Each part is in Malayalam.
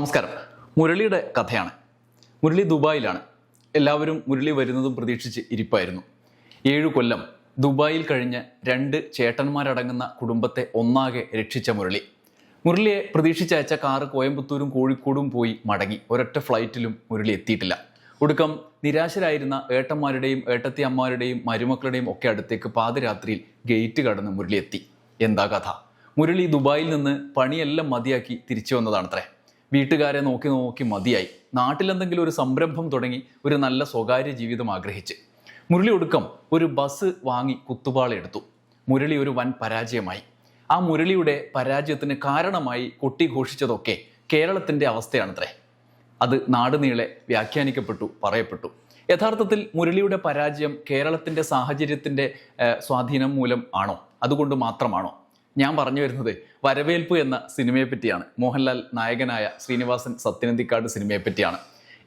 നമസ്കാരം. മുരളിയുടെ കഥയാണ്. മുരളി ദുബായിലാണ്. എല്ലാവരും മുരളി വരുന്നതും പ്രതീക്ഷിച്ച് ഇരിപ്പായിരുന്നു. ഏഴു കൊല്ലം ദുബായിൽ കഴിഞ്ഞ് രണ്ട് ചേട്ടന്മാരടങ്ങുന്ന കുടുംബത്തെ ഒന്നാകെ രക്ഷിച്ച മുരളി. മുരളിയെ പ്രതീക്ഷിച്ചയച്ച കാറ് കോയമ്പത്തൂരും കോഴിക്കോടും പോയി മടങ്ങി. ഒരൊറ്റ ഫ്ലൈറ്റിലും മുരളി എത്തിയിട്ടില്ല. ഒടുക്കം നിരാശരായിരുന്ന ഏട്ടന്മാരുടെയും ഏട്ടത്തി അമ്മമാരുടെയും മരുമക്കളുടെയും ഒക്കെ അടുത്തേക്ക് പാതിരാത്രിയിൽ ഗേറ്റ് കടന്ന് മുരളി എത്തി. എന്താ കഥ? മുരളി ദുബായിൽ നിന്ന് പണിയെല്ലാം മതിയാക്കി തിരിച്ചു വന്നതാണത്രേ. വീട്ടുകാരെ നോക്കി നോക്കി മതിയായി. നാട്ടിലെന്തെങ്കിലും ഒരു സംരംഭം തുടങ്ങി ഒരു നല്ല സ്വകാര്യ ജീവിതം ആഗ്രഹിച്ച്. മുരളി ഒടുക്കം ഒരു ബസ് വാങ്ങി കുത്തുപാളെടുത്തു മുരളി ഒരു വൻ പരാജയമായി. ആ മുരളിയുടെ പരാജയത്തിന് കാരണമായി കൊട്ടിഘോഷിച്ചതൊക്കെ കേരളത്തിന്റെ അവസ്ഥയാണത്രേ. അത് നാടുനീളെ വ്യാഖ്യാനിക്കപ്പെട്ടു പറയപ്പെട്ടു. യഥാർത്ഥത്തിൽ മുരളിയുടെ പരാജയം കേരളത്തിന്റെ സാഹചര്യത്തിന്റെ സ്വാധീനം മൂലം ആണോ? അതുകൊണ്ട് മാത്രമാണോ? ഞാൻ പറഞ്ഞു വരുന്നത് വരവേൽപ്പ് എന്ന സിനിമയെ പറ്റിയാണ്. മോഹൻലാൽ നായകനായ ശ്രീനിവാസൻ സത്യനന്ദിക്കാട് സിനിമയെ പറ്റിയാണ്.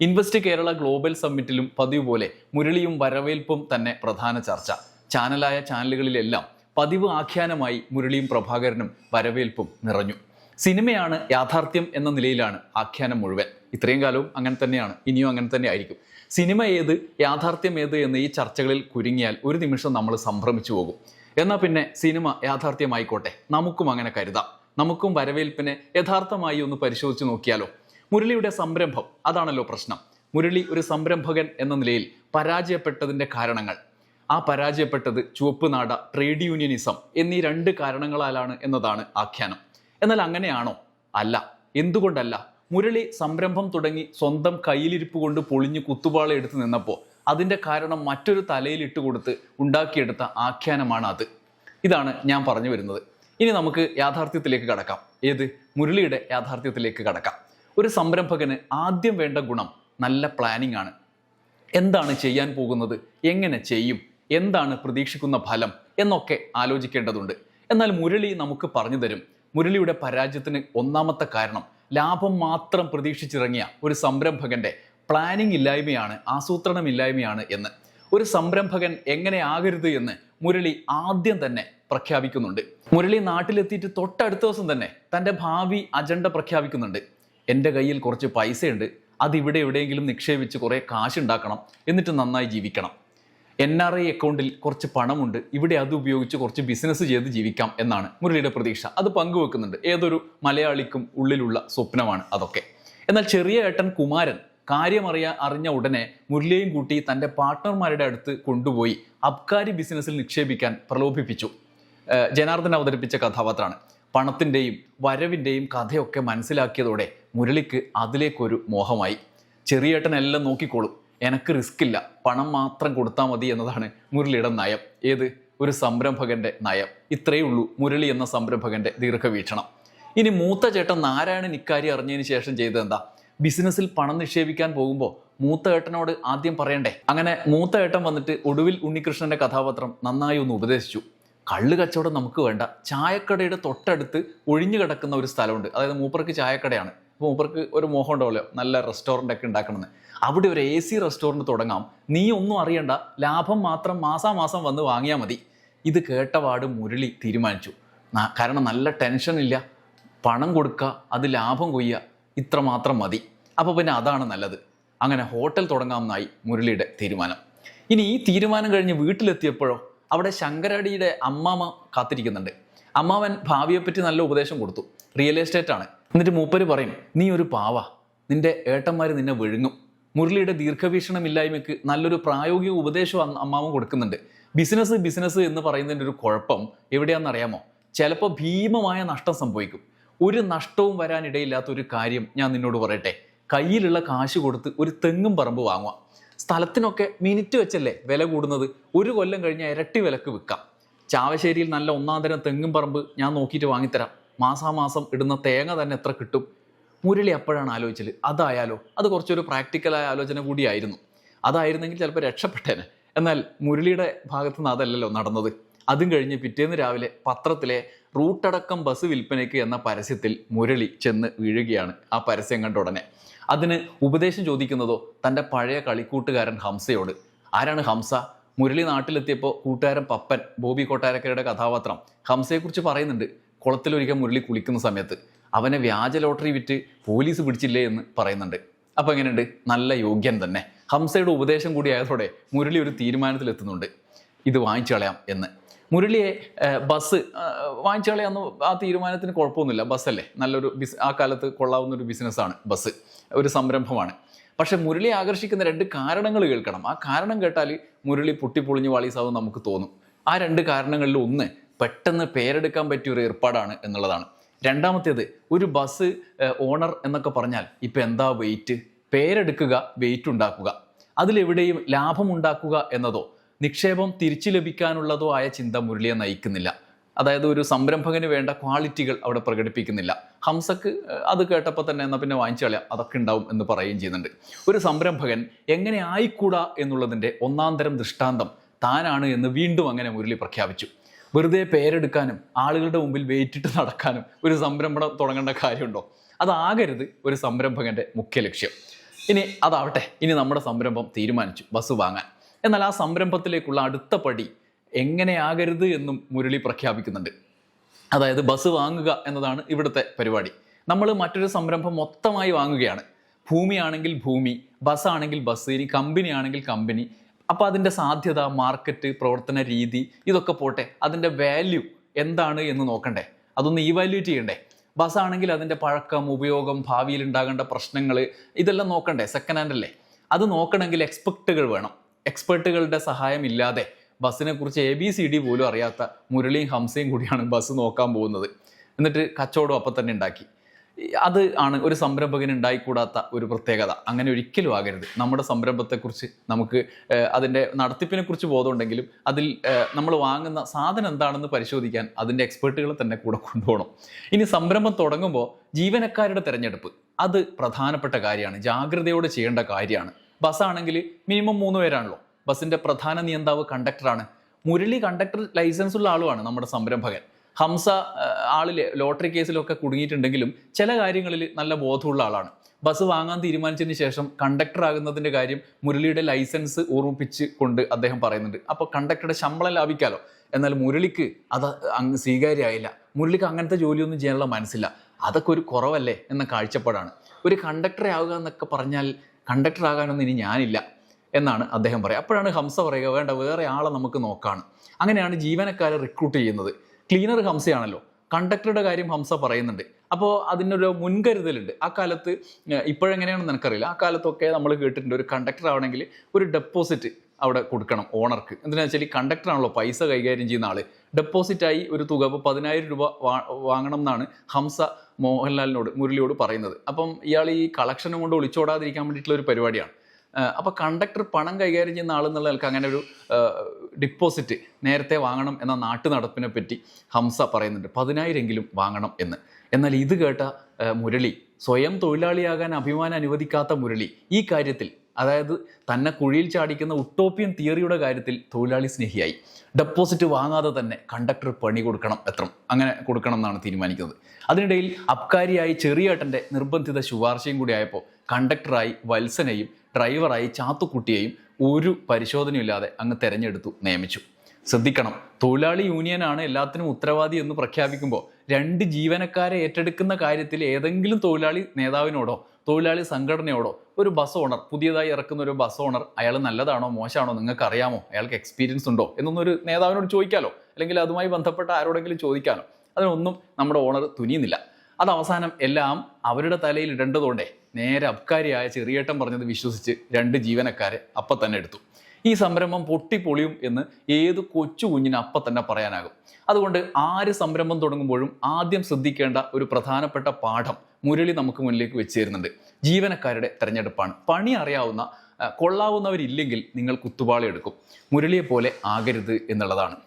ഇൻവെസ്റ്റ് കേരള ഗ്ലോബൽ സമ്മിറ്റിലും പതിവ് പോലെ മുരളിയും വരവേൽപ്പും തന്നെ പ്രധാന ചർച്ച. ചാനലായ ചാനലുകളിലെല്ലാം പതിവ് ആഖ്യാനമായി മുരളിയും പ്രഭാകരനും വരവേൽപ്പും നിറഞ്ഞു. സിനിമയാണ് യാഥാർത്ഥ്യം എന്ന നിലയിലാണ് ആഖ്യാനം മുഴുവൻ. ഇത്രയും കാലവും അങ്ങനെ തന്നെയാണ് ഇനിയും അങ്ങനെ തന്നെ ആയിരിക്കും. സിനിമ ഏത് യാഥാർത്ഥ്യം ഏത് എന്ന ഈ ചർച്ചകളിൽ കുരുങ്ങിയാൽ ഒരു നിമിഷം നമ്മൾ സംഭ്രമിച്ചു പോകും. എന്നാൽ പിന്നെ സിനിമ യാഥാർത്ഥ്യമായിക്കോട്ടെ. നമുക്കും അങ്ങനെ കരുതാം. നമുക്കും വരവേൽപ്പിനെ യഥാർത്ഥമായി ഒന്ന് പരിശോധിച്ച് നോക്കിയാലോ? മുരളിയുടെ സംരംഭം അതാണല്ലോ പ്രശ്നം. മുരളി ഒരു സംരംഭകൻ എന്ന നിലയിൽ പരാജയപ്പെട്ടതിന്റെ കാരണങ്ങൾ. ആ പരാജയപ്പെട്ടത് ചുവപ്പ് നാട ട്രേഡ് യൂണിയനിസം എന്നീ രണ്ട് കാരണങ്ങളാലാണ് എന്നതാണ് ആഖ്യാനം. എന്നാൽ അങ്ങനെയാണോ? അല്ല. എന്തുകൊണ്ടല്ല? മുരളി സംരംഭം തുടങ്ങി സ്വന്തം കയ്യിലിരിപ്പ് കൊണ്ട് പൊളിഞ്ഞ് കുത്തുപാള എടുത്ത് നിന്നപ്പോൾ അതിന്റെ കാരണം മറ്റൊരു തലയിൽ ഇട്ടുകൊടുത്ത് ഉണ്ടാക്കിയെടുത്ത ആഖ്യാനമാണ് അത്. ഇതാണ് ഞാൻ പറഞ്ഞു വരുന്നത്. ഇനി നമുക്ക് യാഥാർത്ഥ്യത്തിലേക്ക് കടക്കാം. ഏത്? മുരളിയുടെ യാഥാർത്ഥ്യത്തിലേക്ക് കടക്കാം. ഒരു സംരംഭകന് ആദ്യം വേണ്ട ഗുണം നല്ല പ്ലാനിംഗ് ആണ്. എന്താണ് ചെയ്യാൻ പോകുന്നത്? എങ്ങനെ ചെയ്യും? എന്താണ് പ്രതീക്ഷിക്കുന്ന ഫലം? എന്നൊക്കെ ആലോചിക്കേണ്ടതുണ്ട്. എന്നാൽ മുരളി നമുക്ക് പറഞ്ഞു തരും. മുരളിയുടെ പരാജയത്തിന് ഒന്നാമത്തെ കാരണം ലാഭം മാത്രം പ്രതീക്ഷിച്ചിറങ്ങിയ ഒരു സംരംഭകന്റെ പ്ലാനിംഗ് ഇല്ലായ്മയാണ് ആസൂത്രണമില്ലായ്മയാണ് എന്ന്. ഒരു സംരംഭകൻ എങ്ങനെ ആകരുത് എന്ന് മുരളി ആദ്യം തന്നെ പ്രഖ്യാപിക്കുന്നുണ്ട്. മുരളി നാട്ടിലെത്തിയിട്ട് തൊട്ടടുത്ത ദിവസം തന്നെ തന്റെ ഭാവി അജണ്ട പ്രഖ്യാപിക്കുന്നുണ്ട്. എന്റെ കയ്യിൽ കുറച്ച് പൈസയുണ്ട് അത് ഇവിടെ എവിടെയെങ്കിലും നിക്ഷേപിച്ച് കുറേ കാശ് ഉണ്ടാക്കണം എന്നിട്ട് നന്നായി ജീവിക്കണം. എൻ ആർ ഐ അക്കൗണ്ടിൽ കുറച്ച് പണമുണ്ട് ഇവിടെ അത് ഉപയോഗിച്ച് കുറച്ച് ബിസിനസ് ചെയ്ത് ജീവിക്കാം എന്നാണ് മുരളിയുടെ പ്രതീക്ഷ. അത് പങ്കുവെക്കുന്നുണ്ട്. ഏതൊരു മലയാളിക്കും ഉള്ളിലുള്ള സ്വപ്നമാണ് അതൊക്കെ. എന്നാൽ ചെറിയ ഏട്ടൻ കുമാരൻ കാര്യമറിയാ അറിഞ്ഞ ഉടനെ മുരളിയെയും കൂട്ടി തന്റെ പാർട്ട്ണർമാരുടെ അടുത്ത് കൊണ്ടുപോയി അബ്കാരി ബിസിനസ്സിൽ നിക്ഷേപിക്കാൻ പ്രലോഭിപ്പിച്ചു. ജനാർദ്ദൻ അവതരിപ്പിച്ച കഥാപാത്രമാണ്. പണത്തിന്റെയും വരവിന്റെയും കഥയൊക്കെ മനസ്സിലാക്കിയതോടെ മുരളിക്ക് അതിലേക്കൊരു മോഹമായി. ചെറിയേട്ടനെല്ലാം നോക്കിക്കോളും. എനക്ക് റിസ്ക് ഇല്ല. പണം മാത്രം കൊടുത്താൽ മതി എന്നതാണ് മുരളിയുടെ നയം. ഏത്? ഒരു സംരംഭകന്റെ നയം. ഇത്രയേ ഉള്ളൂ മുരളി എന്ന സംരംഭകന്റെ ദീർഘവീക്ഷണം. ഇനി മൂത്ത ചേട്ടൻ നാരായണൻ ഇക്കാര്യം അറിഞ്ഞതിന് ശേഷം ചെയ്തത് എന്താ? ബിസിനസ്സിൽ പണം നിക്ഷേപിക്കാൻ പോകുമ്പോൾ മൂത്ത ഏട്ടനോട് ആദ്യം പറയണ്ടേ? അങ്ങനെ മൂത്ത ഏട്ടൻ വന്നിട്ട് ഒടുവിൽ ഉണ്ണികൃഷ്ണന്റെ കഥാപാത്രം നന്നായി ഒന്ന് ഉപദേശിച്ചു. കള്ള് കച്ചവടം നമുക്ക് വേണ്ട. ചായക്കടയുടെ തൊട്ടടുത്ത് ഒഴിഞ്ഞു കിടക്കുന്ന ഒരു സ്ഥലമുണ്ട്. അതായത് മൂപ്പർക്ക് ചായക്കടയാണ്. അപ്പോൾ മൂപ്പർക്ക് ഒരു മോഹം ഉണ്ടാവല്ലോ. നല്ല റെസ്റ്റോറന്റ് ഒക്കെ ഉണ്ടാക്കണമെന്ന്. അവിടെ ഒരു എ സി റെസ്റ്റോറന്റ് തുടങ്ങാം. നീ ഒന്നും അറിയണ്ട. ലാഭം മാത്രം മാസാമാസം വന്ന് വാങ്ങിയാൽ മതി. ഇത് കേട്ടപാട് മുരളി തീരുമാനിച്ചു. കാരണം നല്ല ടെൻഷൻ ഇല്ല. പണം കൊടുക്കുക അത് ലാഭം കൊയ്യുക ഇത്ര മാത്രം മതി. അപ്പോൾ പിന്നെ അതാണ് നല്ലത്. അങ്ങനെ ഹോട്ടൽ തുടങ്ങാമെന്നായി മുരളിയുടെ തീരുമാനം. ഇനി ഈ തീരുമാനം കഴിഞ്ഞ് വീട്ടിലെത്തിയപ്പോഴോ അവിടെ ശങ്കരടിയുടെ അമ്മാമ കാത്തിരിക്കുന്നുണ്ട്. അമ്മാവൻ ഭാവിയെപ്പറ്റി നല്ല ഉപദേശം കൊടുത്തു. റിയൽ എസ്റ്റേറ്റ് ആണ്. എന്നിട്ട് മൂപ്പര് പറയും നീ ഒരു പാവ. നിന്റെ ഏട്ടന്മാർ നിന്നെ വിഴുങ്ങും. മുരളിയുടെ ദീർഘവീക്ഷണമില്ലായ്മയ്ക്ക് നല്ലൊരു പ്രായോഗിക ഉപദേശം അമ്മാവൻ കൊടുക്കുന്നുണ്ട്. ബിസിനസ് ബിസിനസ് എന്ന് പറയുന്നതിന്റെ ഒരു കുഴപ്പം എവിടെയാണെന്നറിയാമോ? ചിലപ്പോൾ ഭീമമായ നഷ്ടം സംഭവിക്കും. ഒരു നഷ്ടവും വരാനിടയില്ലാത്ത ഒരു കാര്യം ഞാൻ നിന്നോട് പറയട്ടെ. കയ്യിലുള്ള കാശ് കൊടുത്ത് ഒരു തെങ്ങും പറമ്പ് വാങ്ങുക. സ്ഥലത്തിനൊക്കെ മിനിറ്റ് വെച്ചല്ലേ വില കൂടുന്നത്. ഒരു കൊല്ലം കഴിഞ്ഞാൽ ഇരട്ടി വിലക്ക് വിൽക്കാം. ചാവശ്ശേരിയിൽ നല്ല ഒന്നാം തരം തെങ്ങും പറമ്പ് ഞാൻ നോക്കിയിട്ട് വാങ്ങിത്തരാം. മാസാമാസം ഇടുന്ന തേങ്ങ തന്നെ എത്ര കിട്ടും? മുരളി അപ്പോഴാണ് ആലോചിച്ചത്. അതായാലോ? അത് കുറച്ചൊരു പ്രാക്ടിക്കലായ ആലോചന കൂടിയായിരുന്നു. അതായിരുന്നെങ്കിൽ ചിലപ്പോൾ രക്ഷപ്പെട്ടേനെ. എന്നാൽ മുരളിയുടെ ഭാഗത്തുനിന്ന് അതല്ലല്ലോ നടന്നത്. അതും കഴിഞ്ഞ് പിറ്റേന്ന് രാവിലെ പത്രത്തിലെ റൂട്ടടക്കം ബസ് വിൽപ്പനയ്ക്ക് എന്ന പരസ്യത്തിൽ മുരളി ചെന്ന് വീഴുകയാണ് ആ പരസ്യം കണ്ട ഉടനെ. അതിന് ഉപദേശം ചോദിക്കുന്നതോ തന്റെ പഴയ കളിക്കൂട്ടുകാരൻ ഹംസയോട് ആരാണ് ഹംസ? മുരളി നാട്ടിലെത്തിയപ്പോൾ കൂട്ടുകാരൻ പപ്പൻ ബോബി കൊട്ടാരക്കരയുടെ കഥാപാത്രം. ഹംസയെക്കുറിച്ച് പറയുന്നുണ്ട് കുളത്തിലൊരിക്കൽ മുരളി കുളിക്കുന്ന സമയത്ത് അവനെ വ്യാജ ലോട്ടറി വിറ്റ് പോലീസ് പിടിച്ചില്ലേ എന്ന് പറയുന്നുണ്ട്. അപ്പോൾ എങ്ങനെയുണ്ട്? നല്ല യോഗ്യൻ തന്നെ. ഹംസയുടെ ഉപദേശം കൂടി ആയതോടെ മുരളി ഒരു തീരുമാനത്തിലെത്തുന്നുണ്ട്. ഇത് വാങ്ങിച്ചു കളയാം എന്ന്. മുരളിയെ ബസ് വാങ്ങിച്ചാളെ അന്ന് ആ തീരുമാനത്തിന് കുഴപ്പമൊന്നുമില്ല. ബസ്സല്ലേ? നല്ലൊരു ബിസ് ആ കാലത്ത് കൊള്ളാവുന്ന ഒരു ബിസിനസ്സാണ് ബസ്. ഒരു സംരംഭമാണ്. പക്ഷെ മുരളി ആകർഷിക്കുന്ന രണ്ട് കാരണങ്ങൾ കേൾക്കണം. ആ കാരണം കേട്ടാൽ മുരളി പൊട്ടിപ്പൊളിഞ്ഞ് വാളീസാവും നമുക്ക് തോന്നും. ആ രണ്ട് കാരണങ്ങളിൽ ഒന്ന് പെട്ടെന്ന് പേരെടുക്കാൻ പറ്റിയ ഒരു ഏർപ്പാടാണ് എന്നുള്ളതാണ്. രണ്ടാമത്തേത് ഒരു ബസ് ഓണർ എന്നൊക്കെ പറഞ്ഞാൽ ഇപ്പം എന്താ വെയിറ്റ്? പേരെടുക്കുക വെയിറ്റ് ഉണ്ടാക്കുക. അതിലെവിടെയും ലാഭം ഉണ്ടാക്കുക എന്നതോ നിക്ഷേപം തിരിച്ചു ലഭിക്കാനുള്ളതോ ആയ ചിന്ത മുരളിയെ നയിക്കുന്നില്ല. അതായത് ഒരു സംരംഭകന് വേണ്ട ക്വാളിറ്റികൾ അവിടെ പ്രകടിപ്പിക്കുന്നില്ല. ഹംസക്ക് അത് കേട്ടപ്പോൾ തന്നെ എന്നാൽ പിന്നെ വാങ്ങിച്ചു കളയാം അതൊക്കെ ഉണ്ടാവും എന്ന് പറയുകയും ചെയ്യുന്നുണ്ട്. ഒരു സംരംഭകൻ എങ്ങനെ ആയിക്കൂടാ എന്നുള്ളതിന്റെ ഒന്നാം തരം ദൃഷ്ടാന്തം താനാണ് എന്ന് വീണ്ടും അങ്ങനെ മുരളി പ്രഖ്യാപിച്ചു. വെറുതെ പേരെടുക്കാനും ആളുകളുടെ മുമ്പിൽ വെയിറ്റിട്ട് നടക്കാനും ഒരു സംരംഭം തുടങ്ങേണ്ട കാര്യമുണ്ടോ? അതാകരുത് ഒരു സംരംഭകന്റെ മുഖ്യ ലക്ഷ്യം. ഇനി അതാവട്ടെ ഇനി നമ്മുടെ സംരംഭം തീരുമാനിച്ചു. ബസ് വാങ്ങാൻ. എന്നാൽ ആ സംരംഭത്തിലേക്കുള്ള അടുത്ത പടി എങ്ങനെയാകരുത് എന്നും മുരളി പ്രഖ്യാപിക്കുന്നുണ്ട്. അതായത് ബസ് വാങ്ങുക എന്നതാണ് ഇവിടുത്തെ പരിപാടി. നമ്മൾ മറ്റൊരു സംരംഭം മൊത്തമായി വാങ്ങുകയാണ്. ഭൂമിയാണെങ്കിൽ ഭൂമി ബസ്സാണെങ്കിൽ ബസ് ഇനി കമ്പനി ആണെങ്കിൽ കമ്പനി. അപ്പോൾ അതിന്റെ സാധ്യത മാർക്കറ്റ് പ്രവർത്തന രീതി ഇതൊക്കെ പോട്ടെ അതിന്റെ വാല്യൂ എന്താണ് എന്ന് നോക്കണ്ടേ? അതൊന്ന് ഇവാല്യൂറ്റ് ചെയ്യണ്ടേ? ബസ്സാണെങ്കിൽ അതിന്റെ പഴക്കം ഉപയോഗം ഭാവിയിൽ ഉണ്ടാകേണ്ട പ്രശ്നങ്ങൾ ഇതെല്ലാം നോക്കണ്ടേ? സെക്കൻഡ് ഹാൻഡ് അല്ലേ? അത് നോക്കണമെങ്കിൽ എക്സ്പെക്റ്റുകൾ വേണം. എക്സ്പെർട്ടുകളുടെ സഹായമില്ലാതെ ബസ്സിനെ കുറിച്ച് എ ബി സി ഡി പോലും അറിയാത്ത മുരളിയും ഹംസയും കൂടിയാണ് ബസ് നോക്കാൻ പോകുന്നത്. എന്നിട്ട് കച്ചവടം അപ്പം തന്നെ ഉണ്ടാക്കി. അത് ആണ് ഒരു സംരംഭകന് ഉണ്ടായിക്കൂടാത്ത ഒരു പ്രത്യേകത. അങ്ങനെ ഒരിക്കലും ആകരുത്. നമ്മുടെ സംരംഭത്തെക്കുറിച്ച് നമുക്ക് അതിന്റെ നടത്തിപ്പിനെ കുറിച്ച് ബോധമുണ്ടെങ്കിലും അതിൽ നമ്മൾ വാങ്ങുന്ന സാധനം എന്താണെന്ന് പരിശോധിക്കാൻ അതിന്റെ എക്സ്പേർട്ടുകളെ തന്നെ കൂടെ കൊണ്ടുപോകണം. ഇനി സംരംഭം തുടങ്ങുമ്പോൾ ജീവനക്കാരുടെ തിരഞ്ഞെടുപ്പ്. അത് പ്രധാനപ്പെട്ട കാര്യമാണ്. ജാഗ്രതയോടെ ചെയ്യേണ്ട കാര്യമാണ്. ബസ്സാണെങ്കിൽ മിനിമം മൂന്ന് പേരാണല്ലോ. ബസ്സിന്റെ പ്രധാന നിയന്താവ് കണ്ടക്ടറാണ് മുരളി കണ്ടക്ടർ ലൈസൻസ് ഉള്ള ആളുമാണ് നമ്മുടെ സംരംഭകൻ. ഹംസ ആളിൽ ലോട്ടറി കേസിലൊക്കെ കുടുങ്ങിയിട്ടുണ്ടെങ്കിലും ചില കാര്യങ്ങളിൽ നല്ല ബോധമുള്ള ആളാണ്. ബസ് വാങ്ങാൻ തീരുമാനിച്ചതിന് ശേഷം കണ്ടക്ടർ ആകുന്നതിന്റെ കാര്യം മുരളിയുടെ ലൈസൻസ് ഓർമ്മിപ്പിച്ച് കൊണ്ട് അദ്ദേഹം പറയുന്നുണ്ട്. അപ്പോൾ കണ്ടക്ടറുടെ ശമ്പളം ലാഭിക്കാലോ. എന്നാൽ മുരളിക്ക് അത് അങ്ങ് സ്വീകാര്യമായില്ല. മുരളിക്ക് അങ്ങനത്തെ ജോലിയൊന്നും ചെയ്യാനുള്ള മനസ്സില്ല. അതൊക്കെ ഒരു കുറവല്ലേ എന്ന കാഴ്ചപ്പാടാണ്. ഒരു കണ്ടക്ടറെ ആവുക എന്നൊക്കെ പറഞ്ഞാൽ കണ്ടക്ടർ ആകാനൊന്നും ഇനി ഞാനില്ല എന്നാണ് അദ്ദേഹം പറയുക. അപ്പോഴാണ് ഹംസ പറയുക വേണ്ട വേറെ ആളെ നമുക്ക് നോക്കാണ്. അങ്ങനെയാണ് ജീവനക്കാരെ റിക്രൂട്ട് ചെയ്യുന്നത്. ക്ലീനർ ഹംസയാണല്ലോ. കണ്ടക്ടറുടെ കാര്യം ഹംസ പറയുന്നുണ്ട്. അപ്പോൾ അതിനൊരു മുൻകരുതലുണ്ട്. ആ കാലത്ത് ഇപ്പോഴെങ്ങനെയാണെന്ന് എനിക്കറിയില്ല ആ കാലത്തൊക്കെ നമ്മൾ കേട്ടിട്ടുണ്ട് ഒരു കണ്ടക്ടർ ആവണമെങ്കിൽ ഒരു ഡെപ്പോസിറ്റ് അവിടെ കൊടുക്കണം ഓണർക്ക് എന്തിനാ വെച്ചാൽ ഈ കണ്ടക്ടർ ആണല്ലോ പൈസ കൈകാര്യം ചെയ്യുന്ന ആൾ ഡെപ്പോസിറ്റായി ഒരു തുക ഇപ്പോൾ പതിനായിരം രൂപ വാങ്ങണം എന്നാണ് ഹംസ മോഹൻലാലിനോട് മുരളിയോട് പറയുന്നത്. അപ്പം ഇയാൾ ഈ കളക്ഷനും കൊണ്ട് ഒളിച്ചോടാതിരിക്കാൻ വേണ്ടിയിട്ടുള്ള ഒരു പരിപാടിയാണ്. അപ്പോൾ കണ്ടക്ടർ പണം കൈകാര്യം ചെയ്യുന്ന ആളെന്നുള്ള നിലയ്ക്ക് അങ്ങനെ ഒരു ഡിപ്പോസിറ്റ് നേരത്തെ വാങ്ങണം എന്ന നാട്ടു നടപ്പിനെ പറ്റി ഹംസ പറയുന്നുണ്ട്. പതിനായിരെങ്കിലും വാങ്ങണം എന്ന്. എന്നാൽ ഇത് കേട്ട മുരളി സ്വയം തൊഴിലാളിയാകാൻ അഭിമാനം അനുവദിക്കാത്ത മുരളി ഈ കാര്യത്തിൽ അതായത് തന്നെ കുഴിയിൽ ചാടിക്കുന്ന ഉട്ടോപ്യൻ തിയറിയുടെ കാര്യത്തിൽ തൊഴിലാളി സ്നേഹിയായി. ഡെപ്പോസിറ്റ് വാങ്ങാതെ തന്നെ കണ്ടക്ടർ പണി കൊടുക്കണം എത്ര അങ്ങനെ കൊടുക്കണം എന്നാണ് തീരുമാനിക്കുന്നത്. അതിനിടയിൽ അബ്കാരിയായി ചെറിയേട്ടന്റെ നിർബന്ധിത ശുപാർശയും കൂടി ആയപ്പോൾ കണ്ടക്ടറായി വത്സനെയും ഡ്രൈവറായി ചാത്തുക്കുട്ടിയെയും ഒരു പരിശോധനയില്ലാതെ അങ്ങ് തെരഞ്ഞെടുത്തു നിയമിച്ചു. ശ്രദ്ധിക്കണം തൊഴിലാളി യൂണിയനാണ് എല്ലാത്തിനും ഉത്തരവാദി എന്ന് പ്രഖ്യാപിക്കുമ്പോൾ രണ്ട് ജീവനക്കാരെ ഏറ്റെടുക്കുന്ന കാര്യത്തിൽ ഏതെങ്കിലും തൊഴിലാളി നേതാവിനോടോ തൊഴിലാളി സംഘടനയോടോ ഒരു ബസ് ഓണർ പുതിയതായി ഇറക്കുന്ന ഒരു ബസ് ഓണർ അയാൾ നല്ലതാണോ മോശമാണോ നിങ്ങൾക്ക് അറിയാമോ അയാൾക്ക് എക്സ്പീരിയൻസ് ഉണ്ടോ എന്നൊന്നും ഒരു നേതാവിനോട് ചോദിക്കാലോ അല്ലെങ്കിൽ അതുമായി ബന്ധപ്പെട്ട ആരോടെങ്കിലും ചോദിക്കാനോ അതിനൊന്നും നമ്മുടെ ഓണർ തുനിയുന്നില്ല. അത് അവസാനം എല്ലാം അവരുടെ തലയിൽ ഇടേണ്ടതുകൊണ്ടേ നേരെ അബ്കാരിയായ ചെറിയേട്ടൻ പറഞ്ഞത് വിശ്വസിച്ച് രണ്ട് ജീവനക്കാരെ അപ്പം തന്നെ എടുത്തു. ഈ സംരംഭം പൊട്ടിപ്പൊളിയും എന്ന് ഏത് കൊച്ചു കുഞ്ഞിന് അപ്പം തന്നെ പറയാനാകും. അതുകൊണ്ട് ആര് സംരംഭം തുടങ്ങുമ്പോഴും ആദ്യം ശ്രദ്ധിക്കേണ്ട ഒരു പ്രധാനപ്പെട്ട പാഠം മുരളി നമുക്ക് മുന്നിലേക്ക് വെച്ച് തരുന്നുണ്ട് ജീവനക്കാരുടെ തെരഞ്ഞെടുപ്പാണ്. പണി അറിയാവുന്ന കൊള്ളാവുന്നവരില്ലെങ്കിൽ നിങ്ങൾ കുത്തുപാളി എടുക്കും. മുരളിയെ പോലെ ആകരുത് എന്നുള്ളതാണ്.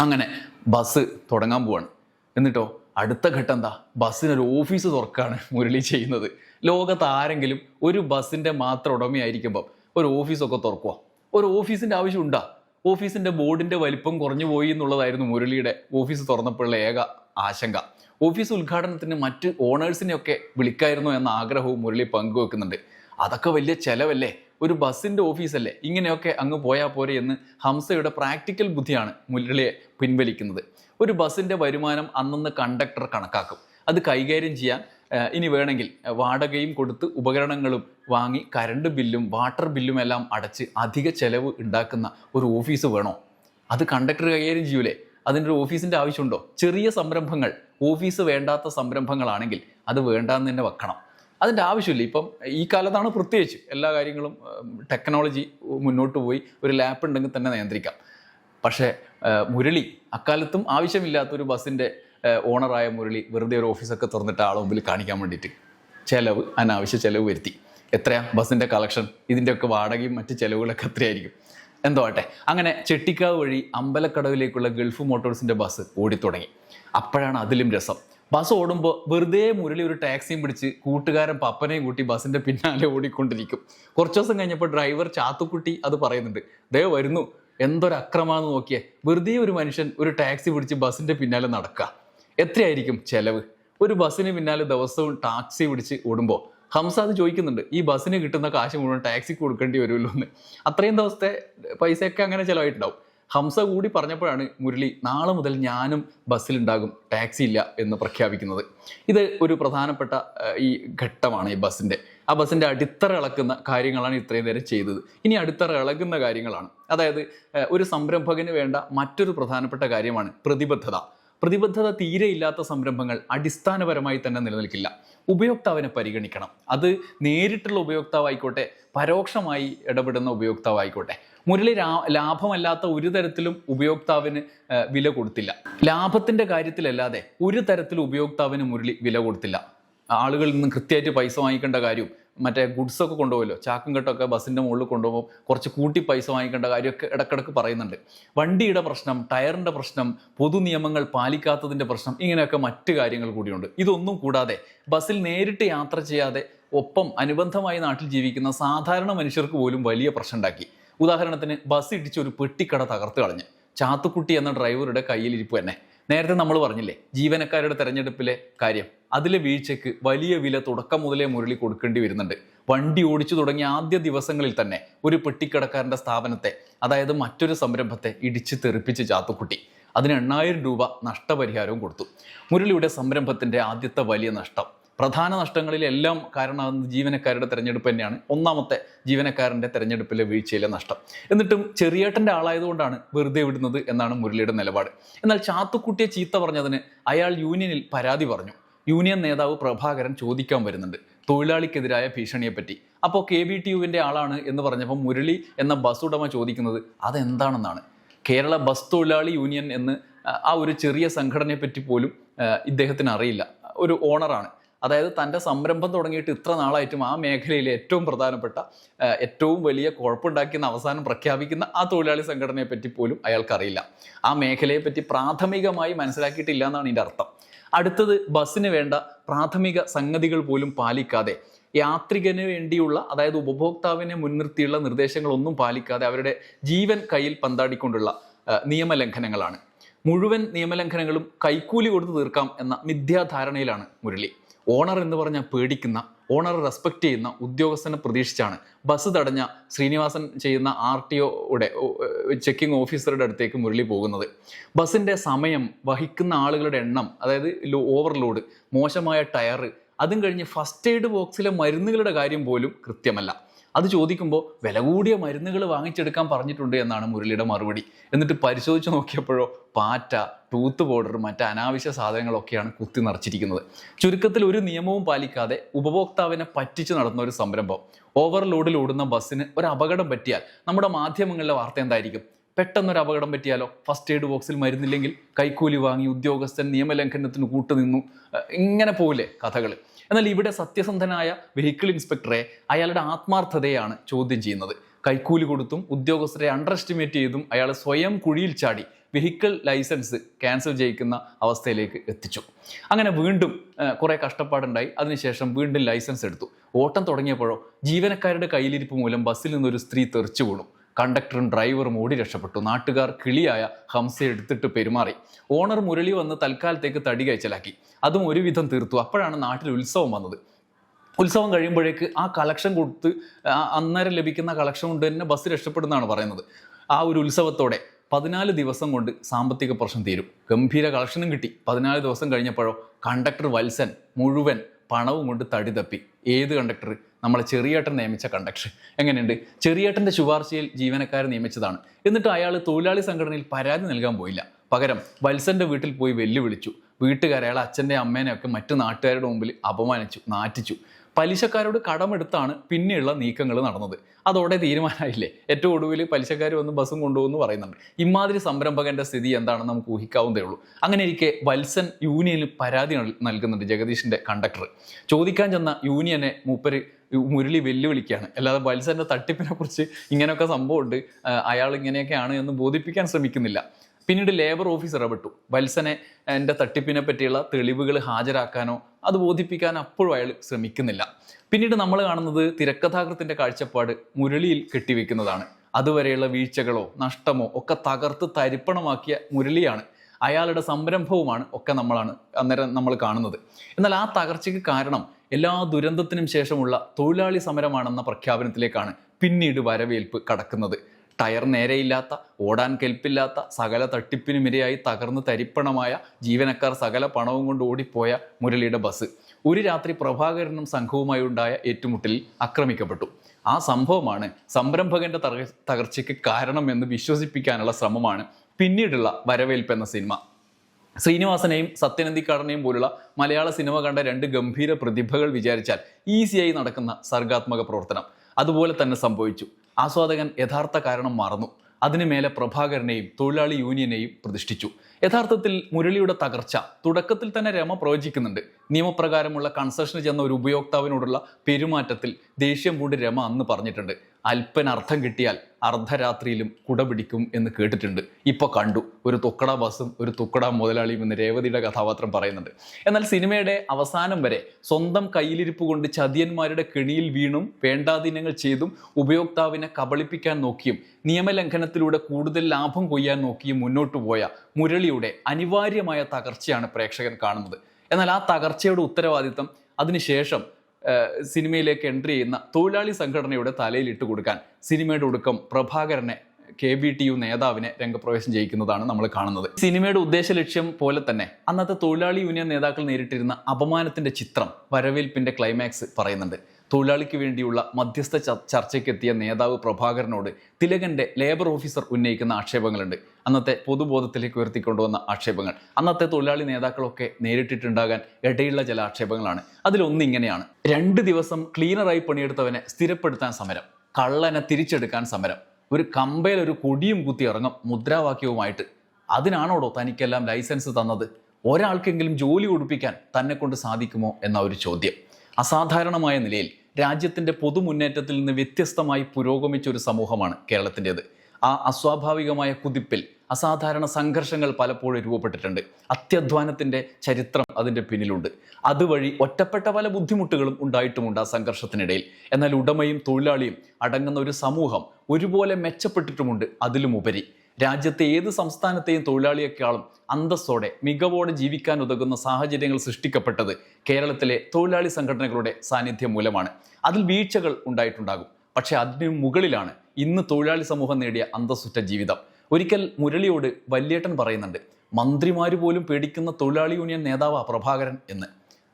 അങ്ങനെ ബസ് തുടങ്ങാൻ പോവാണ്. എന്നിട്ടോ അടുത്ത ഘട്ടം എന്താ? ബസ്സിനൊരു ഓഫീസ് തുറക്കാണ് മുരളി ചെയ്യുന്നത്. ലോകത്ത് ആരെങ്കിലും ഒരു ബസ്സിന്റെ മാത്രം ഉടമയായിരിക്കുമ്പോൾ ഒരു ഓഫീസൊക്കെ തുറക്കുക ഒരു ഓഫീസിന്റെ ആവശ്യം ഉണ്ടാ ഓഫീസിന്റെ ബോർഡിന്റെ വലിപ്പം കുറഞ്ഞു പോയി എന്നുള്ളതായിരുന്നു മുരളിയുടെ ഓഫീസ് തുറന്നപ്പോഴുള്ള ഏക ആശങ്ക. ഓഫീസ് ഉദ്ഘാടനത്തിന് മറ്റ് ഓണേഴ്സിനെയൊക്കെ വിളിക്കായിരുന്നു എന്ന ആഗ്രഹവും മുരളി പങ്കുവെക്കുന്നുണ്ട് അതൊക്കെ വലിയ ചെലവല്ലേ? ഒരു ബസ്സിന്റെ ഓഫീസല്ലേ? ഇങ്ങനെയൊക്കെ അങ്ങ് പോയാൽ പോരെ എന്ന് ഹംസയുടെ പ്രാക്ടിക്കൽ ബുദ്ധിയാണ് മുരളിയെ പിൻവലിക്കുന്നത്. ഒരു ബസ്സിന്റെ വരുമാനം അന്നന്ന് കണ്ടക്ടർ കണക്കാക്കും. അത് കൈകാര്യം ചെയ്യാൻ ഇനി വേണമെങ്കിൽ വാടകയും കൊടുത്ത് ഉപകരണങ്ങളും വാങ്ങി കരണ്ട് ബില്ലും വാട്ടർ ബില്ലും എല്ലാം അടച്ച് അധിക ചെലവ് ഉണ്ടാക്കുന്ന ഒരു ഓഫീസ് വേണോ? അത് കണ്ടക്ടർ കൈകാര്യം ചെയ്യൂലേ? അതിന്റെ ഒരു ഓഫീസിന്റെ ആവശ്യമുണ്ടോ? ചെറിയ സംരംഭങ്ങൾ ഓഫീസ് വേണ്ടാത്ത സംരംഭങ്ങളാണെങ്കിൽ അത് വേണ്ടാന്ന് തന്നെ വെക്കണം. അതിന്റെ ആവശ്യമില്ല. ഇപ്പം ഈ കാലത്താണ് പ്രത്യേകിച്ച് എല്ലാ കാര്യങ്ങളും ടെക്നോളജി മുന്നോട്ട് പോയി ഒരു ലാപ്പ് ഉണ്ടെങ്കിൽ തന്നെ നിയന്ത്രിക്കാം. പക്ഷേ മുരളി അക്കാലത്തും ആവശ്യമില്ലാത്തൊരു ബസ്സിന്റെ ഓണറായ മുരളി വെറുതെ ഒരു ഓഫീസൊക്കെ തുറന്നിട്ട് ആളെ മുമ്പിൽ കാണിക്കാൻ വേണ്ടിയിട്ട് ചിലവ് അനാവശ്യ ചിലവ് വരുത്തി. എത്രയാ ബസ്സിന്റെ കളക്ഷൻ ഇതിന്റെയൊക്കെ വാടകയും മറ്റ് ചിലവുകളൊക്കെ എത്രയായിരിക്കും? എന്തോ ആട്ടെ. അങ്ങനെ ചെട്ടിക്കാവ് വഴി അമ്പലക്കടവിലേക്കുള്ള ഗൾഫ് മോട്ടോഴ്സിന്റെ ബസ് ഓടിത്തുടങ്ങി. അപ്പോഴാണ് അതിലും രസം. ബസ് ഓടുമ്പോൾ വെറുതെ മുരളി ഒരു ടാക്സിയും പിടിച്ച് കൂട്ടുകാരൻ പപ്പനെയും കൂട്ടി ബസ്സിന്റെ പിന്നാലെ ഓടിക്കൊണ്ടിരിക്കും. കുറച്ച് ദിവസം കഴിഞ്ഞപ്പോൾ ഡ്രൈവർ ചാത്തുക്കുട്ടി അത് പറയുന്നുണ്ട്. ദേ വരുന്നു. എന്തൊരു അക്രമാന്ന് നോക്കിയേ. വെറുതെ ഒരു മനുഷ്യൻ ഒരു ടാക്സി പിടിച്ച് ബസ്സിന്റെ പിന്നാലെ നടക്കുക എത്രയായിരിക്കും ചെലവ്? ഒരു ബസ്സിന് പിന്നാലെ ദിവസവും ടാക്സി പിടിച്ച് ഓടുമ്പോൾ ഹംസ അത് ചോദിക്കുന്നുണ്ട് ഈ ബസ്സിന് കിട്ടുന്ന കാശ് മുഴുവൻ ടാക്സിക്ക് കൊടുക്കേണ്ടി വരുമല്ലോ എന്ന്. അത്രയും ദിവസത്തെ പൈസയൊക്കെ അങ്ങനെ ചിലവായിട്ടുണ്ടാവും. ഹംസ കൂടി പറഞ്ഞപ്പോഴാണ് മുരളി നാളെ മുതൽ ഞാനും ബസ്സിലുണ്ടാകും ടാക്സി ഇല്ല എന്ന് പ്രഖ്യാപിക്കുന്നത്. ഇത് ഒരു പ്രധാനപ്പെട്ട ഈ ഘട്ടമാണ് ഈ ബസ്സിന്റെ. ആ ബസ്സിന്റെ അടിത്തറ ഇളക്കുന്ന കാര്യങ്ങളാണ് ഇത്രയും നേരം ചെയ്തത്. ഇനി അടിത്തറ ഇളകുന്ന കാര്യങ്ങളാണ്. അതായത് ഒരു സംരംഭകന് വേണ്ട മറ്റൊരു പ്രധാനപ്പെട്ട കാര്യമാണ് പ്രതിബദ്ധത. പ്രതിബദ്ധത തീരെ ഇല്ലാത്ത സംരംഭങ്ങൾ അടിസ്ഥാനപരമായി തന്നെ നിലനിൽക്കില്ല. ഉപയോക്താവിനെ പരിഗണിക്കണം. അത് നേരിട്ടുള്ള ഉപയോക്താവായിക്കോട്ടെ പരോക്ഷമായി ഇടപെടുന്ന ഉപയോക്താവായിക്കോട്ടെ. മുരളി ലാഭമല്ലാത്ത ഒരു തരത്തിലും ഉപയോക്താവിന് വില കൊടുത്തില്ല. ലാഭത്തിന്റെ കാര്യത്തിലല്ലാതെ ഒരു തരത്തിലും ഉപയോക്താവിന് മുരളി വില കൊടുത്തില്ല. ആളുകളിൽ നിന്ന് കൃത്യമായിട്ട് പൈസ വാങ്ങിക്കേണ്ട കാര്യവും മറ്റേ ഗുഡ്സ് ഒക്കെ കൊണ്ടുപോകല്ലോ ചാക്കും കെട്ടൊക്കെ ബസ്സിന്റെ മുകളിൽ കൊണ്ടുപോകുമ്പോൾ കുറച്ച് കൂട്ടി പൈസ വാങ്ങിക്കേണ്ട കാര്യമൊക്കെ ഇടക്കിടക്ക് പറയുന്നുണ്ട്. വണ്ടിയുടെ പ്രശ്നം ടയറിന്റെ പ്രശ്നം പൊതു നിയമങ്ങൾ പാലിക്കാത്തതിന്റെ പ്രശ്നം ഇങ്ങനെയൊക്കെ മറ്റു കാര്യങ്ങൾ കൂടിയുണ്ട്. ഇതൊന്നും കൂടാതെ ബസ്സിൽ നേരിട്ട് യാത്ര ചെയ്യാതെ ഒപ്പം അനുബന്ധമായി നാട്ടിൽ ജീവിക്കുന്ന സാധാരണ മനുഷ്യർക്ക് പോലും വലിയ പ്രശ്നം ഉണ്ടാക്കി. ഉദാഹരണത്തിന് ബസ് ഇടിച്ച് ഒരു പെട്ടിക്കട തകർത്ത് കളഞ്ഞ്. ചാത്തുക്കുട്ടി എന്ന ഡ്രൈവറുടെ കയ്യിലിരിപ്പ് തന്നെ. നേരത്തെ നമ്മൾ പറഞ്ഞില്ലേ ജീവനക്കാരുടെ തെരഞ്ഞെടുപ്പിലെ കാര്യം. അതിലെ വീഴ്ചയ്ക്ക് വലിയ വില തുടക്കം മുതലേ മുരളി കൊടുക്കേണ്ടി വരുന്നുണ്ട്. വണ്ടി ഓടിച്ചു തുടങ്ങിയ ആദ്യ ദിവസങ്ങളിൽ തന്നെ ഒരു പെട്ടിക്കടക്കാരന്റെ സ്ഥാപനത്തെ അതായത് മറ്റൊരു സംരംഭത്തെ ഇടിച്ച് തെറിപ്പിച്ച് ചാത്തുക്കുട്ടി. അതിന് എണ്ണായിരം രൂപ നഷ്ടപരിഹാരവും കൊടുത്തു. മുരളിയുടെ സംരംഭത്തിന്റെ ആദ്യത്തെ വലിയ നഷ്ടം പ്രധാന നഷ്ടങ്ങളിലെല്ലാം കാരണമാകുന്നത് ജീവനക്കാരുടെ തെരഞ്ഞെടുപ്പ് തന്നെയാണ്. ഒന്നാമത്തെ ജീവനക്കാരന്റെ തെരഞ്ഞെടുപ്പിലെ വീഴ്ചയിലെ നഷ്ടം. എന്നിട്ടും ചെറിയേട്ടന്റെ ആളായതുകൊണ്ടാണ് വെറുതെ വിടുന്നത് എന്നാണ് മുരളിയുടെ നിലപാട്. എന്നാൽ ചാത്തുക്കുട്ടിയെ ചീത്ത പറഞ്ഞതിന് അയാൾ യൂണിയനിൽ പരാതി പറഞ്ഞു. യൂണിയൻ നേതാവ് പ്രഭാകരൻ ചോദിക്കാൻ വരുന്നുണ്ട്. തൊഴിലാളിക്കെതിരായ ഭീഷണിയെപ്പറ്റി. അപ്പോൾ കെ ബി ടി യുവിന്റെ ആളാണ് എന്ന് പറഞ്ഞപ്പോൾ മുരളി എന്ന ബസ് ഉടമ ചോദിക്കുന്നത് അതെന്താണെന്നാണ്? കേരള ബസ് തൊഴിലാളി യൂണിയൻ എന്ന് ആ- ഒരു ചെറിയ സംഘടനയെപ്പറ്റി പോലും ഇദ്ദേഹത്തിന് അറിയില്ല. ഒരു ഓണറാണ്. അതായത് തന്റെ സംരംഭം തുടങ്ങിയിട്ട് ഇത്ര നാളായിട്ടും ആ മേഖലയിലെ ഏറ്റവും പ്രധാനപ്പെട്ട ഏറ്റവും വലിയ കുഴപ്പമുണ്ടാക്കിയെന്ന് അവസാനം പ്രഖ്യാപിക്കുന്ന ആ തൊഴിലാളി സംഘടനയെ പറ്റി പോലും അയാൾക്കറിയില്ല. ആ മേഖലയെ പറ്റി പ്രാഥമികമായി മനസ്സിലാക്കിയിട്ടില്ല എന്നാണ് ഇതിന്റെ അർത്ഥം. അടുത്തത് ബസ്സിന് വേണ്ട പ്രാഥമിക സംഗതികൾ പോലും പാലിക്കാതെ യാത്രികന് വേണ്ടിയുള്ള അതായത് ഉപഭോക്താവിനെ മുൻനിർത്തിയുള്ള നിർദ്ദേശങ്ങളൊന്നും പാലിക്കാതെ അവരുടെ ജീവൻ കയ്യിൽ പന്താടിക്കൊണ്ടുള്ള നിയമലംഘനങ്ങളാണ്. മുഴുവൻ നിയമലംഘനങ്ങളും കൈക്കൂലി കൊടുത്ത് തീർക്കാം എന്ന മിഥ്യാധാരണയിലാണ് മുരളി. ഓണർ എന്ന് പറഞ്ഞാൽ പേടിക്കുന്ന ഓണർ റെസ്പെക്ട് ചെയ്യുന്ന ഉദ്യോഗസ്ഥനെ പ്രതീക്ഷിച്ചാണ്. ബസ് തടഞ്ഞ ശ്രീനിവാസൻ ചെയ്യുന്ന ആർ ടി ഒയുടെ ചെക്കിംഗ് ഓഫീസറുടെ അടുത്തേക്ക് മുരളി പോകുന്നത്. ബസ്സിന്റെ സമയം വഹിക്കുന്ന ആളുകളുടെ എണ്ണം അതായത് ഓവർലോഡ് മോശമായ ടയർ അതും കഴിഞ്ഞ് ഫസ്റ്റ് എയ്ഡ് ബോക്സിലെ മരുന്നുകളുടെ കാര്യം പോലും കൃത്യമല്ല. അത് ചോദിക്കുമ്പോൾ വില കൂടിയ മരുന്നുകൾ വാങ്ങിച്ചെടുക്കാൻ പറഞ്ഞിട്ടുണ്ട് എന്നാണ് മുരളിയുടെ മറുപടി. എന്നിട്ട് പരിശോധിച്ച് നോക്കിയപ്പോഴോ പാറ്റ ടൂത്ത് പൗഡർ മറ്റ് അനാവശ്യ സാധനങ്ങളൊക്കെയാണ് കുത്തി നിറച്ചിരിക്കുന്നത്. ചുരുക്കത്തിൽ ഒരു നിയമവും പാലിക്കാതെ ഉപഭോക്താവിനെ പറ്റിച്ചു നടന്ന ഒരു സംരംഭം. ഓവർലോഡിൽ ഓടുന്ന ബസ്സിന് ഒരു അപകടം പറ്റിയാൽ നമ്മുടെ മാധ്യമങ്ങളിലെ വാർത്ത എന്തായിരിക്കും? പെട്ടെന്നൊരു അപകടം പറ്റിയാലോ ഫസ്റ്റ് എയ്ഡ് ബോക്സിൽ മരുന്നില്ലെങ്കിൽ കൈക്കൂലി വാങ്ങി ഉദ്യോഗസ്ഥൻ നിയമലംഘനത്തിന് കൂട്ടുനിന്നു. ഇങ്ങനെ പോകില്ലേ കഥകൾ എന്നാൽ ഇവിടെ സത്യസന്ധനായ വെഹിക്കിൾ ഇൻസ്പെക്ടറെ അയാളുടെ ആത്മാർത്ഥതയാണ് ചോദ്യം ചെയ്യുന്നത്. കൈക്കൂലി കൊടുത്തും ഉദ്യോഗസ്ഥരെ അണ്ടർ എസ്റ്റിമേറ്റ് ചെയ്തും അയാൾ സ്വയം കുഴിയിൽ ചാടി വെഹിക്കിൾ ലൈസൻസ് ക്യാൻസൽ ചെയ്യിക്കുന്ന അവസ്ഥയിലേക്ക് എത്തിച്ചു. അങ്ങനെ വീണ്ടും കുറേ കഷ്ടപ്പാടുണ്ടായി. അതിനുശേഷം വീണ്ടും ലൈസൻസ് എടുത്തു. ഓട്ടം തുടങ്ങിയപ്പോഴോ ജീവനക്കാരുടെ കയ്യിലിരിപ്പ് മൂലം ബസ്സിൽ നിന്നൊരു സ്ത്രീ തെറിച്ചു വീണു. കണ്ടക്ടറും ഡ്രൈവറും ഓടി രക്ഷപ്പെട്ടു. നാട്ടുകാർ കിളിയായ ഹംസ എടുത്തിട്ട് പെരുമാറി. ഓണർ മുരളി വന്ന് തൽക്കാലത്തേക്ക് തടി കയച്ചലാക്കി അതും ഒരുവിധം തീർത്തു. അപ്പോഴാണ് നാട്ടിൽ ഉത്സവം വന്നത്. ഉത്സവം കഴിയുമ്പോഴേക്ക് ആ കളക്ഷൻ കൊടുത്ത് അന്നേരം ലഭിക്കുന്ന കളക്ഷൻ കൊണ്ട് തന്നെ ബസ് രക്ഷപ്പെടുന്നതാണ് പറയുന്നത്. ആ ഒരു ഉത്സവത്തോടെ പതിനാല് ദിവസം കൊണ്ട് സാമ്പത്തിക പ്രശ്നം തീരും. ഗംഭീര കളക്ഷനും കിട്ടി. പതിനാല് ദിവസം കഴിഞ്ഞപ്പോഴോ കണ്ടക്ടർ വത്സൻ മുഴുവൻ പണവും കൊണ്ട് തടി തപ്പി. ഏത് കണ്ടക്ടർ? നമ്മളെ ചെറിയേട്ടൻ നിയമിച്ച കണ്ടക്ടർ എങ്ങനെയുണ്ട്? ചെറിയേട്ടന്റെ ശുപാർശയിൽ ജീവനക്കാരെ നിയമിച്ചതാണ്. എന്നിട്ട് അയാൾ തൊഴിലാളി സംഘടനയിൽ പരാതി നൽകാൻ പോയില്ല. പകരം വത്സന്റെ വീട്ടിൽ പോയി വെല്ലുവിളിച്ചു. വീട്ടുകാരെ അയാൾ അച്ഛന്റെ അമ്മേനെയൊക്കെ മറ്റു നാട്ടുകാരുടെ മുമ്പിൽ അപമാനിച്ചു നാറ്റിച്ചു. പലിശക്കാരോട് കടമെടുത്താണ് പിന്നെയുള്ള നീക്കങ്ങൾ നടന്നത്. അതോടെ തീരുമാനമായില്ലേ? ഏറ്റവും ഒടുവിൽ പലിശക്കാർ വന്ന് ബസ്സും കൊണ്ടുപോകുന്നു പറയുന്നുണ്ട്. ഇമാതിരി സംരംഭകന്റെ സ്ഥിതി എന്താണെന്ന് നമുക്ക് ഊഹിക്കാവുന്നതേ ഉള്ളൂ. അങ്ങനെ ഇരിക്കെ വത്സൻ യൂണിയനിൽ പരാതി നൽ- നൽകുന്നുണ്ട് ജഗദീഷിന്റെ കണ്ടക്ടർ ചോദിക്കാൻ ചെന്ന യൂണിയനെ മൂപ്പര് മുരളി വെല്ലുവിളിക്കുകയാണ്. അല്ലാതെ ബൽസറിന്റെ തട്ടിപ്പിനെ കുറിച്ച് ഇങ്ങനെയൊക്കെ സംഭവമുണ്ട്. അയാൾ ഇങ്ങനെയൊക്കെയാണ് എന്ന് ബോധിപ്പിക്കാൻ ശ്രമിക്കുന്നില്ല. പിന്നീട് ലേബർ ഓഫീസർ ഇടപെട്ടു വത്സനെ എന്റെ തട്ടിപ്പിനെ പറ്റിയുള്ള തെളിവുകൾ ഹാജരാക്കാനോ അത് ബോധിപ്പിക്കാനോ അപ്പോഴും അയാൾ ശ്രമിക്കുന്നില്ല. പിന്നീട് നമ്മൾ കാണുന്നത് തിരക്കഥാകൃത്തിന്റെ കാഴ്ചപ്പാട് മുരളിയിൽ കെട്ടിവെക്കുന്നതാണ്. അതുവരെയുള്ള വീഴ്ചകളോ നഷ്ടമോ ഒക്കെ തകർത്ത് തരിപ്പണമാക്കിയ മുരളിയാണ്. അയാളുടെ സംരംഭവുമാണ് ഒക്കെ നമ്മളാണ് അന്നേരം നമ്മൾ കാണുന്നത്. എന്നാൽ ആ തകർച്ചയ്ക്ക് കാരണം എല്ലാ ദുരന്തത്തിനും ശേഷമുള്ള തൊഴിലാളി സമരമാണെന്ന പ്രഖ്യാപനത്തിലേക്കാണ് പിന്നീട് വരവേൽപ്പ് കടക്കുന്നത്. ടയർ നേരെയില്ലാത്ത ഓടാൻ കെൽപ്പില്ലാത്ത സകല തട്ടിപ്പിനുമിരയായി തകർന്ന് തരിപ്പണമായ ജീവനക്കാർ സകല പണവും കൊണ്ട് ഓടിപ്പോയ മുരളിയുടെ ബസ്. ഒരു രാത്രി പ്രഭാകരനും സംഘവുമായി ഉണ്ടായ ഏറ്റുമുട്ടലിൽ ആക്രമിക്കപ്പെട്ടു. ആ സംഭവമാണ് സംരംഭകന്റെ തക- തകർച്ചയ്ക്ക് കാരണമെന്ന് വിശ്വസിപ്പിക്കാനുള്ള ശ്രമമാണ് പിന്നീടുള്ള വരവേൽപ്പ് എന്ന സിനിമ. ശ്രീനിവാസനെയും സത്യനന്ദിക്കാടനെയും പോലുള്ള മലയാള സിനിമ കണ്ട രണ്ട് ഗംഭീര പ്രതിഭകൾ വിചാരിച്ചാൽ ഈസിയായി നടക്കുന്ന സർഗാത്മക പ്രവർത്തനം അതുപോലെ തന്നെ സംഭവിച്ചു. ആസ്വാദകൻ യഥാർത്ഥ കാരണം മറന്നു. അതിനു മേലെ പ്രഭാകരനെയും തൊഴിലാളി യൂണിയനെയും പ്രതിഷ്ഠിച്ചു. യഥാർത്ഥത്തിൽ മുരളിയുടെ തകർച്ച തുടക്കത്തിൽ തന്നെ രമ പ്രവചിക്കുന്നുണ്ട്. നിയമപ്രകാരമുള്ള കൺസെഷന് ചെന്ന ഒരു ഉപയോക്താവിനോടുള്ള പെരുമാറ്റത്തിൽ ദേഷ്യം കൊണ്ട് രമ അന്ന് പറഞ്ഞിട്ടുണ്ട്. അല്പൻ അർത്ഥം കിട്ടിയാൽ അർദ്ധരാത്രിയിലും കുട പിടിക്കും എന്ന് കേട്ടിട്ടുണ്ട്. ഇപ്പോൾ കണ്ടു. ഒരു തുക്കട ബസ്സും ഒരു തുക്കട മുതലാളിയും എന്ന് രേവതിയുടെ കഥാപാത്രം പറയുന്നുണ്ട്. എന്നാൽ സിനിമയുടെ അവസാനം വരെ സ്വന്തം കയ്യിലിരിപ്പ് കൊണ്ട് ചതിയന്മാരുടെ കെണിയിൽ വീണും വേണ്ടാധീനങ്ങൾ ചെയ്തും ഉപയോക്താവിനെ കബളിപ്പിക്കാൻ നോക്കിയും നിയമലംഘനത്തിലൂടെ കൂടുതൽ ലാഭം കൊയ്യാൻ നോക്കിയും മുന്നോട്ട് പോയ മുരളിയുടെ അനിവാര്യമായ തകർച്ചയാണ് പ്രേക്ഷകൻ കാണുന്നത്. എന്നാൽ ആ തകർച്ചയുടെ ഉത്തരവാദിത്തം അതിനുശേഷം സിനിമയിലേക്ക് എൻട്രി ചെയ്യുന്ന തൊഴിലാളി സംഘടനയുടെ തലയിൽ ഇട്ട് കൊടുക്കാൻ സിനിമയുടെ ഒടുക്കം പ്രഭാകരനെ കെ ബി ടി യു നേതാവിനെ രംഗപ്രവേശം ചെയ്യിക്കുന്നതാണ് നമ്മൾ കാണുന്നത്. സിനിമയുടെ ഉദ്ദേശ ലക്ഷ്യം പോലെ തന്നെ അന്നത്തെ തൊഴിലാളി യൂണിയൻ നേതാക്കൾ നേരിട്ടിരുന്ന അപമാനത്തിന്റെ ചിത്രം വരവേൽപ്പിന്റെ ക്ലൈമാക്സ് പറയുന്നുണ്ട്. തൊഴിലാളിക്ക് വേണ്ടിയുള്ള മധ്യസ്ഥ ചർച്ചയ്ക്കെത്തിയ നേതാവ് പ്രഭാകരനോട് തിലകന്റെ ലേബർ ഓഫീസർ ഉന്നയിക്കുന്ന ആക്ഷേപങ്ങളുണ്ട്. അന്നത്തെ പൊതുബോധത്തിലേക്ക് ഉയർത്തിക്കൊണ്ടുവന്ന ആക്ഷേപങ്ങൾ. അന്നത്തെ തൊഴിലാളി നേതാക്കളൊക്കെ നേരിട്ടിട്ടുണ്ടാകാൻ ഇടയുള്ള ചില ആക്ഷേപങ്ങളാണ്. അതിലൊന്ന് ഇങ്ങനെയാണ് രണ്ട് ദിവസം ക്ലീനറായി പണിയെടുത്തവനെ സ്ഥിരപ്പെടുത്താൻ സമരം. കള്ളനെ തിരിച്ചെടുക്കാൻ സമരം. ഒരു കമ്പയിൽ ഒരു കൊടിയും കുത്തി ഇറങ്ങും മുദ്രാവാക്യവുമായിട്ട്. അതിനാണോടോ തനിക്കെല്ലാം ലൈസൻസ് തന്നത്? ഒരാൾക്കെങ്കിലും ജോലി കൊടുപ്പിക്കാൻ തന്നെ കൊണ്ട് സാധിക്കുമോ എന്ന ഒരു ചോദ്യം. അസാധാരണമായ നിലയിൽ രാജ്യത്തിന്റെ പൊതുമുന്നേറ്റത്തിൽ നിന്ന് വ്യത്യസ്തമായി പുരോഗമിച്ച ഒരു സമൂഹമാണ് കേരളത്തിന്റെത്. ആ അസ്വാഭാവികമായ കുതിപ്പിൽ അസാധാരണ സംഘർഷങ്ങൾ പലപ്പോഴും രൂപപ്പെട്ടിട്ടുണ്ട്. അത്യധ്വാനത്തിന്റെ ചരിത്രം അതിന്റെ പിന്നിലുണ്ട്. അതുവഴി ഒറ്റപ്പെട്ട പല ബുദ്ധിമുട്ടുകളും ഉണ്ടായിട്ടുമുണ്ട് ആ സംഘർഷത്തിനിടയിൽ. എന്നാൽ ഉടമയും തൊഴിലാളിയും അടങ്ങുന്ന ഒരു സമൂഹം ഒരുപോലെ മെച്ചപ്പെട്ടിട്ടുമുണ്ട് അതിലുമുപരി. രാജ്യത്തെ ഏത് സംസ്ഥാനത്തെയും തൊഴിലാളിയെക്കാളും അന്തസ്സോടെ മികവോടെ ജീവിക്കാൻ ഉതകുന്ന സാഹചര്യങ്ങൾ സൃഷ്ടിക്കപ്പെട്ടത് കേരളത്തിലെ തൊഴിലാളി സംഘടനകളുടെ സാന്നിധ്യം മൂലമാണ്. അതിൽ വീഴ്ചകൾ ഉണ്ടായിട്ടുണ്ടാകും. പക്ഷേ അതിനു മുകളിലാണ് ഇന്ന് തൊഴിലാളി സമൂഹം നേടിയ അന്തസ്സുറ്റ ജീവിതം. ഒരിക്കൽ മുരളിയോട് വല്യേട്ടൻ പറയുന്നുണ്ട് മന്ത്രിമാർ പോലും പേടിക്കുന്ന തൊഴിലാളി യൂണിയൻ നേതാവാ പ്രഭാകരൻ എന്ന്.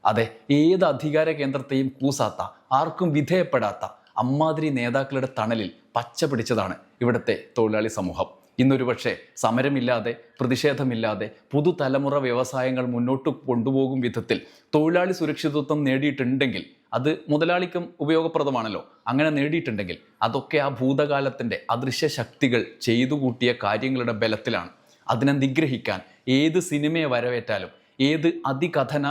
അതെ ഏത് അധികാര കേന്ദ്രത്തെയും കൂസാത്ത ആർക്കും വിധേയപ്പെടാത്ത അമ്മാതിരി നേതാക്കളുടെ തണലിൽ പച്ച പിടിച്ചതാണ് ഇവിടുത്തെ തൊഴിലാളി സമൂഹം. ഇന്നൊരു പക്ഷേ സമരമില്ലാതെ പ്രതിഷേധമില്ലാതെ പുതുതലമുറ വ്യവസായങ്ങൾ മുന്നോട്ട് കൊണ്ടുപോകും വിധത്തിൽ തൊഴിലാളി സുരക്ഷിതത്വം നേടിയിട്ടുണ്ടെങ്കിൽ അത് മുതലാളിക്കും ഉപയോഗപ്രദമാണല്ലോ. അങ്ങനെ നേടിയിട്ടുണ്ടെങ്കിൽ അതൊക്കെ ആ ഭൂതകാലത്തിന്റെ അദൃശ്യ ശക്തികൾ ചെയ്തു കൂട്ടിയ കാര്യങ്ങളുടെ ബലത്തിലാണ്. അതിനെ നിഗ്രഹിക്കാൻ ഏത് സിനിമയെ വരവേറ്റാലും ഏത് അതികഥന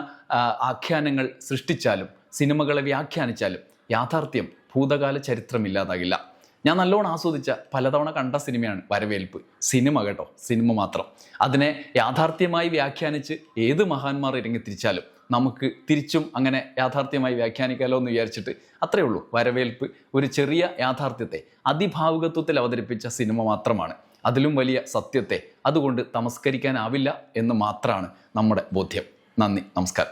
ആഖ്യാനങ്ങൾ സൃഷ്ടിച്ചാലും സിനിമകളെ വ്യാഖ്യാനിച്ചാലും യാഥാർത്ഥ്യം ഭൂതകാല ചരിത്രമില്ലാതാകില്ല. ഞാൻ നല്ലോണം ആസ്വദിച്ച പലതവണ കണ്ട സിനിമയാണ് വരവേൽപ്പ്. സിനിമ കേട്ടോ സിനിമ മാത്രം. അതിനെ യാഥാർത്ഥ്യമായി വ്യാഖ്യാനിച്ച് ഏത് മഹാന്മാർ ഇറങ്ങിത്തിരിച്ചാലും നമുക്ക് തിരിച്ചും അങ്ങനെ യാഥാർത്ഥ്യമായി വ്യാഖ്യാനിക്കാമല്ലോ എന്ന് വിചാരിച്ചിട്ട് അത്രയേ ഉള്ളൂ. വരവേൽപ്പ് ഒരു ചെറിയ യാഥാർത്ഥ്യത്തെ അതിഭാവുകത്വത്തിൽ അവതരിപ്പിച്ച സിനിമ മാത്രമാണ്. അതിലും വലിയ സത്യത്തെ അതുകൊണ്ട് തമസ്കരിക്കാനാവില്ല എന്ന് മാത്രമാണ് നമ്മുടെ ബോധ്യം. നന്ദി നമസ്കാരം.